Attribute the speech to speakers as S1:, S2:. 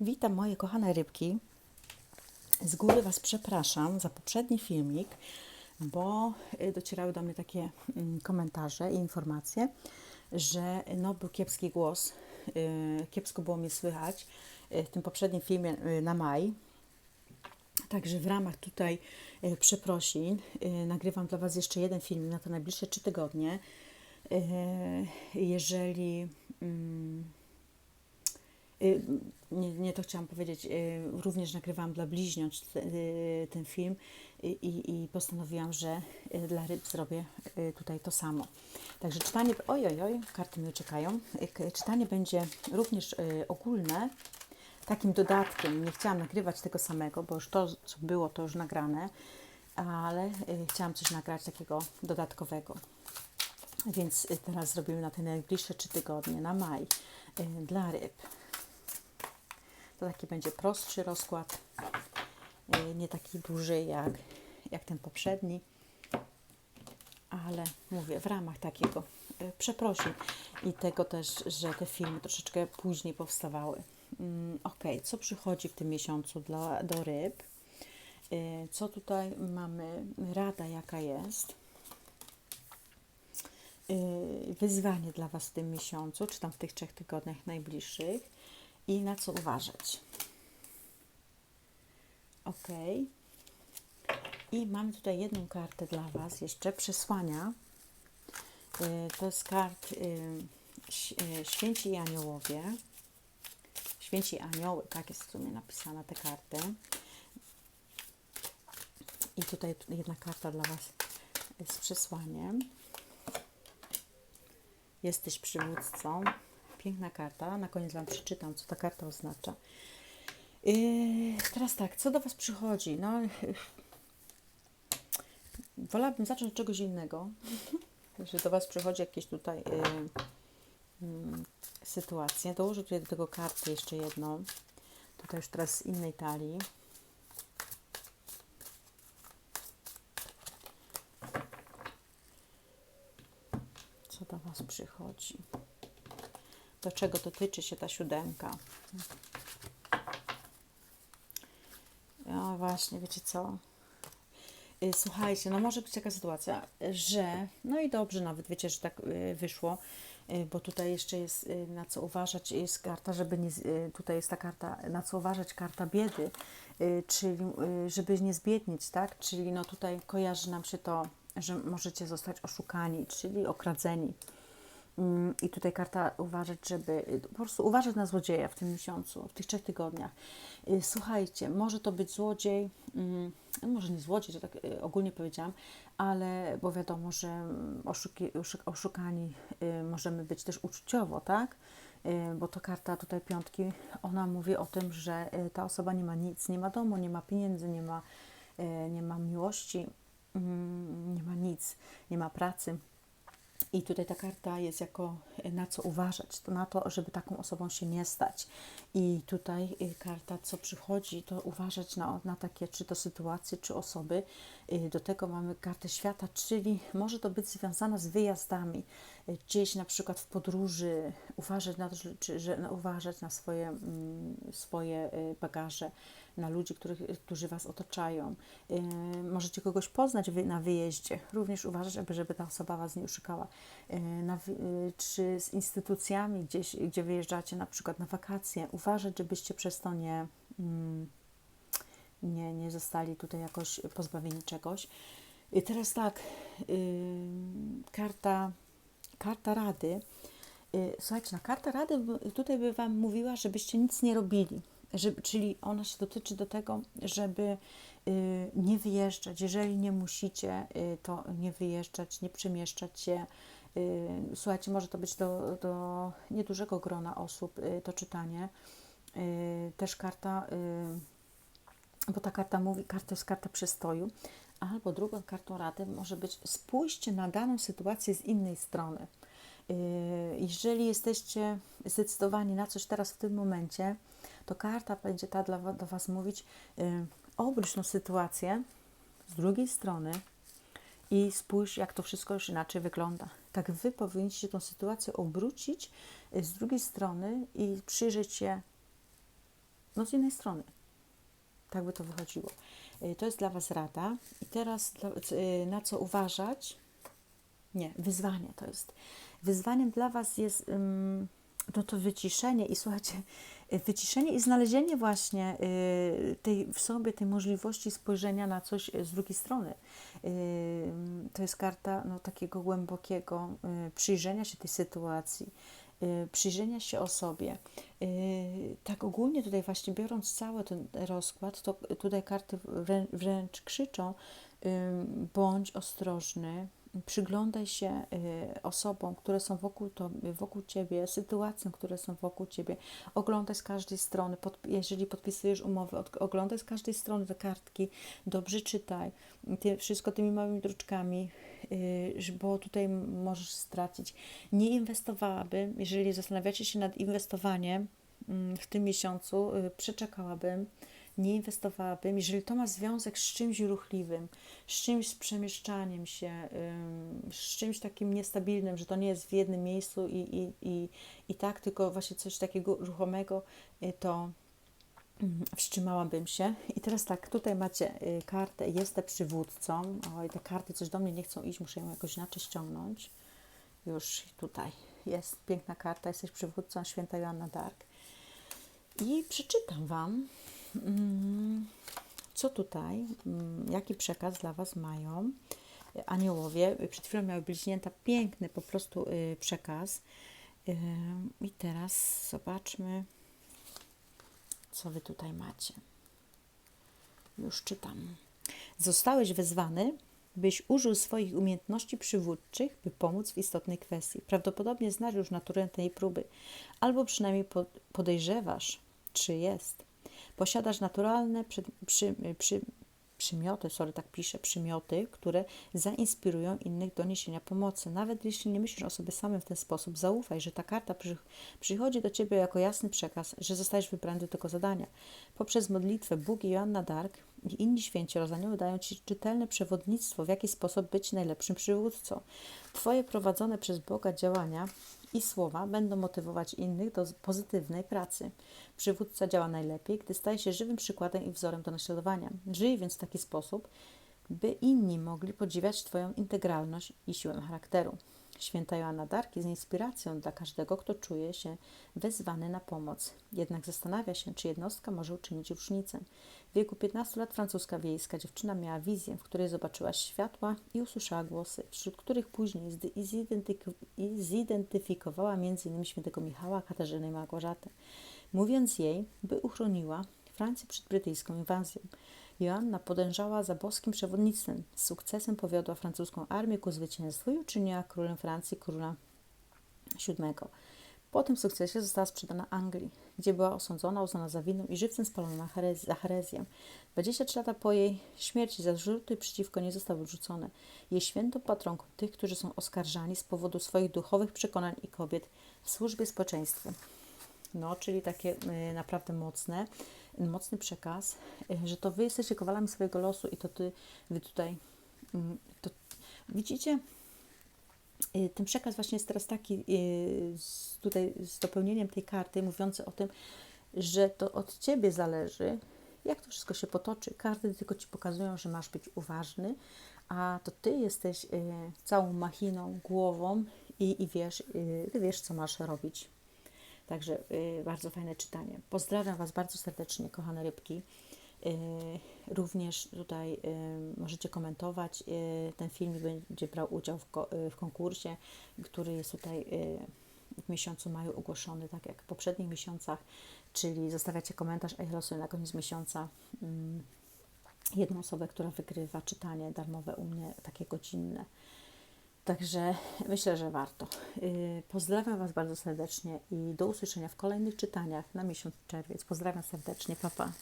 S1: Witam moje kochane rybki. Z góry Was przepraszam za poprzedni filmik, bo y, docierały do mnie takie mm, komentarze i informacje, że no, był kiepski głos, y, kiepsko było mnie słychać y, w tym poprzednim filmie na maj. Także w ramach tutaj przeprosin nagrywam dla Was jeszcze jeden film na te najbliższe trzy tygodnie. Jeżeli mm, Nie, nie to chciałam powiedzieć. y, Również nagrywałam dla bliźniąt y, ten film i, i, postanowiłam, że y, dla ryb zrobię y, tutaj to samo. Także czytanie, oj, oj, oj, karty. Y, k- Czytanie będzie również y, ogólne, takim dodatkiem. Nie chciałam nagrywać tego samego, bo już to, co było, to już nagrane, ale y, chciałam coś nagrać takiego dodatkowego. Więc y, teraz zrobimy na te najbliższe trzy tygodnie, na maj, y, dla ryb. To taki będzie prostszy rozkład, y, nie taki duży jak, jak ten poprzedni, ale mówię, w ramach takiego y, przeprosin i tego też, że te filmy troszeczkę później powstawały. Mm, ok, co przychodzi w tym miesiącu dla, do ryb? Y, Co tutaj mamy? Rada jaka jest? wyzwanie dla Was w tym miesiącu, czy tam w tych trzech tygodniach najbliższych i na co uważać. Ok. I mamy tutaj jedną kartę dla Was, jeszcze przesłania. Y, To jest kart y, y, Święci i Aniołowie. Święci Anioły, tak jest w sumie napisana te karty. I tutaj jedna karta dla Was z przesłaniem. Jesteś przywódcą. Piękna karta. Na koniec Wam przeczytam, co ta karta oznacza. Yy, teraz tak, co do Was przychodzi? No, yy, wolałabym zacząć od czegoś innego. że do Was przychodzi jakieś tutaj yy, mm, sytuacje. Dołożę tutaj do tego kartę jeszcze jedną. Tutaj już teraz z innej talii. Co do Was przychodzi? Do czego dotyczy się ta siódemka? No właśnie, wiecie co? Y, Słuchajcie, no może być taka sytuacja, że, no i dobrze nawet, wiecie, że tak y, wyszło, y, bo tutaj jeszcze jest na co uważać, jest karta, żeby nie, tutaj jest ta karta, na co uważać, karta biedy, czyli żeby nie zbiednieć, tak? Czyli no tutaj kojarzy nam się to, że możecie zostać oszukani, czyli okradzeni. Mm, I tutaj karta uważać, żeby y, po prostu uważać na złodzieja w tym miesiącu, w tych trzech tygodniach. Y, Słuchajcie, może to być złodziej, mm, no może nie złodziej, że tak y, ogólnie powiedziałam, ale bo wiadomo, że mm, oszuki, oszuk- oszukani możemy być też uczuciowo, tak? Bo to karta tutaj piątki, ona mówi o tym, że ta osoba nie ma nic, nie ma domu, nie ma pieniędzy, nie ma, nie ma miłości, nie ma nic, nie ma pracy. I tutaj ta karta jest jako e, na co uważać, to na to, żeby taką osobą się nie stać. I tutaj y, karta, co przychodzi, to uważać na, na takie, czy to sytuacje, czy osoby. Y, Do tego mamy kartę świata, czyli może to być związane z wyjazdami, gdzieś na przykład w podróży, uważać na to, czy, że no, uważać na swoje, mm, swoje bagaże, na ludzi, których, którzy Was otaczają. Yy, możecie kogoś poznać wy, na wyjeździe. Również uważać, żeby, żeby ta osoba Was nie oszukała. Yy, na, yy, czy z instytucjami gdzieś, gdzie wyjeżdżacie na przykład na wakacje. Uważać, żebyście przez to nie, mm, nie, nie zostali tutaj jakoś pozbawieni czegoś. I teraz tak, yy, karta, karta rady. Yy, Słuchajcie, na karta rady tutaj by Wam mówiła, żebyście nic nie robili. Żeby, czyli ona się dotyczy do tego, żeby y, nie wyjeżdżać. Jeżeli nie musicie, y, to nie wyjeżdżać, nie przemieszczać się. Y, słuchajcie, może to być do, do niedużego grona osób to czytanie. Też karta, bo ta karta mówi, karta jest karta przystoju, albo drugą kartą rady może być spójrzcie na daną sytuację z innej strony. Y, Jeżeli jesteście zdecydowani na coś teraz w tym momencie, to karta będzie ta dla, do Was mówić, y, obróć tą sytuację z drugiej strony i spójrz, jak to wszystko już inaczej wygląda. Tak Wy powinniście tą sytuację obrócić y, z drugiej strony i przyjrzeć się no z innej strony. Tak by to wychodziło. To jest dla Was rada. I teraz na co uważać? Nie, wyzwanie to jest. Wyzwaniem dla Was jest no to wyciszenie i słuchajcie, y, wyciszenie i znalezienie właśnie y, tej, w sobie tej możliwości spojrzenia na coś z drugiej strony. Y, to jest karta no, takiego głębokiego y, przyjrzenia się tej sytuacji, y, przyjrzenia się osobie. Y, tak ogólnie tutaj właśnie biorąc cały ten rozkład, to tutaj karty wrę, wręcz krzyczą y, bądź ostrożny, przyglądaj się y, osobom, które są wokół, to, wokół Ciebie, sytuacjom, które są wokół Ciebie. Oglądaj z każdej strony, pod, jeżeli podpisujesz umowy, od, oglądaj z każdej strony te kartki, dobrze czytaj, ty, wszystko tymi małymi druczkami, y, bo tutaj możesz stracić. Nie inwestowałabym, jeżeli zastanawiacie się nad inwestowaniem mm, w tym miesiącu, y, przeczekałabym, nie inwestowałabym, jeżeli to ma związek z czymś ruchliwym, z czymś z przemieszczaniem się, z czymś takim niestabilnym, że to nie jest w jednym miejscu i, i, i, i tak, tylko właśnie coś takiego ruchomego, y, to wstrzymałabym się. I teraz tak, tutaj macie y, kartę, jestem przywódcą. Oj, te karty coś do mnie nie chcą iść, muszę ją jakoś inaczej ściągnąć. Już tutaj jest piękna karta, jesteś przywódcą, święta Joanna Dark. I przeczytam Wam, co tutaj, mm, jaki przekaz dla Was mają aniołowie. Przed chwilą miały bliźnięta piękny po prostu y, przekaz. Y, I teraz zobaczmy, co Wy tutaj macie. Już czytam. Zostałeś wezwany, byś użył swoich umiejętności przywódczych, by pomóc w istotnej kwestii. Prawdopodobnie znasz już naturę tej próby, albo przynajmniej po- podejrzewasz, czy jest. Posiadasz naturalne przy, przy, przy, przymioty, sorry, tak piszę, przymioty, które zainspirują innych do niesienia pomocy. Nawet jeśli nie myślisz o sobie samym w ten sposób, zaufaj, że ta karta przy, przychodzi do Ciebie jako jasny przekaz, że zostajesz wybrany do tego zadania. Poprzez modlitwę Bóg i Joanna Dark i inni święci rozanioły dają Ci czytelne przewodnictwo, w jaki sposób być najlepszym przywódcą. Twoje prowadzone przez Boga działania i słowa będą motywować innych do pozytywnej pracy. Przywódca działa najlepiej, gdy staje się żywym przykładem i wzorem do naśladowania. Żyj więc w taki sposób, by inni mogli podziwiać Twoją integralność i siłę charakteru. Święta Joanna Dark jest inspiracją dla każdego, kto czuje się wezwany na pomoc. Jednak zastanawia się, czy jednostka może uczynić różnicę. W wieku 15 lat francuska wiejska dziewczyna miała wizję, w której zobaczyła światła i usłyszała głosy, wśród których później zidentyfikowała m.in. świętego Michała, Katarzynę i Małgorzatę. Mówiąc jej, by uchroniła Francję przed brytyjską inwazją. Joanna podążała za boskim przewodnictwem. Z sukcesem powiodła francuską armię ku zwycięstwu i uczyniła królem Francji króla VII. Po tym sukcesie została sprzedana Anglii, gdzie była osądzona, uznana za winną i żywcem spalona za herezję. 23 lata po jej śmierci zarzuty przeciwko niej zostały odrzucone. Jest świętą patronką tych, którzy są oskarżani z powodu swoich duchowych przekonań i kobiet w służbie społeczeństwu. No, czyli takie y, naprawdę mocne, mocny przekaz, y, że to wy jesteście kowalami swojego losu i to ty, wy tutaj, mm, to, widzicie, y, ten przekaz właśnie jest teraz taki, z, tutaj z dopełnieniem tej karty, mówiący o tym, że to od ciebie zależy, jak to wszystko się potoczy. Karty tylko ci pokazują, że masz być uważny, a to ty jesteś całą machiną, głową i, i wiesz, ty wiesz, co masz robić. Także y, bardzo fajne czytanie. Pozdrawiam Was bardzo serdecznie, kochane rybki. Y, również tutaj y, możecie komentować. Ten filmik będzie brał udział w, ko- w konkursie, który jest tutaj w miesiącu maju ogłoszony, tak jak w poprzednich miesiącach, czyli zostawiacie komentarz, a ja losuję na koniec miesiąca mm, jedną osobę, która wygrywa czytanie darmowe u mnie, takie godzinne. Także myślę, że warto. Yy, Pozdrawiam Was bardzo serdecznie i do usłyszenia w kolejnych czytaniach na miesiąc czerwiec. Pozdrawiam serdecznie, papa. Pa.